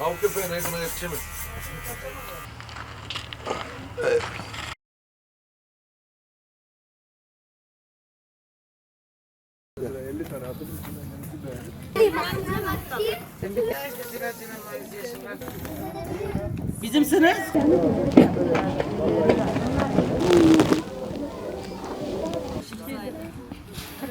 Av köpeğine yakına yetişemez. Bizimsiniz.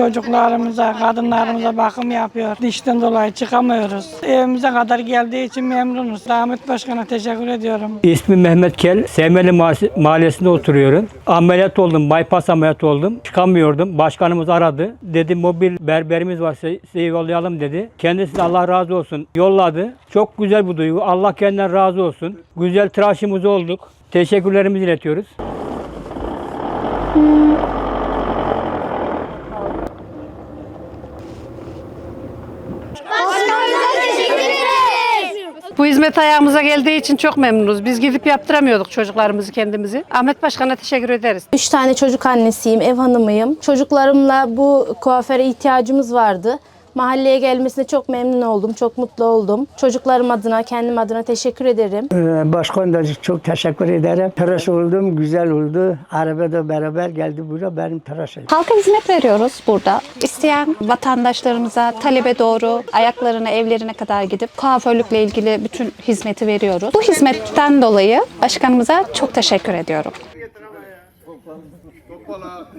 Çocuklarımıza, kadınlarımıza bakım yapıyor. Dişten dolayı çıkamıyoruz. Evimize kadar geldiği için memnunuz. Rahmet Başkan'a teşekkür ediyorum. İsmim Mehmet Kel. Sevmeli Mahallesi- Mahallesi'nde oturuyorum. Ameliyat oldum, bypass ameliyat oldum. Çıkamıyordum. Başkanımız aradı. Dedi mobil berberimiz var size yollayalım dedi. Kendisi de Allah razı olsun. Yolladı. Çok güzel bu duygu. Allah kendinden razı olsun. Güzel tıraşımız olduk. Teşekkürlerimizi iletiyoruz. Bu hizmet ayağımıza geldiği için çok memnunuz. Biz gidip yaptıramıyorduk çocuklarımızı kendimizi. Ahmet Başkan'a teşekkür ederiz. Üç tane çocuk annesiyim, ev hanımıyım. Çocuklarımla bu kuaföre ihtiyacımız vardı. Mahalleye gelmesine çok memnun oldum, çok mutlu oldum. Çocuklarım adına, kendim adına teşekkür ederim. Başkan da çok teşekkür ederim. Tıraş oldum, güzel oldu. Arabada beraber geldi buraya benim tıraş ettim. Halka hizmet veriyoruz burada. İsteyen vatandaşlarımıza talebe doğru ayaklarına, evlerine kadar gidip kuaförlükle ilgili bütün hizmeti veriyoruz. Bu hizmetten dolayı başkanımıza çok teşekkür ediyorum. Hoppala.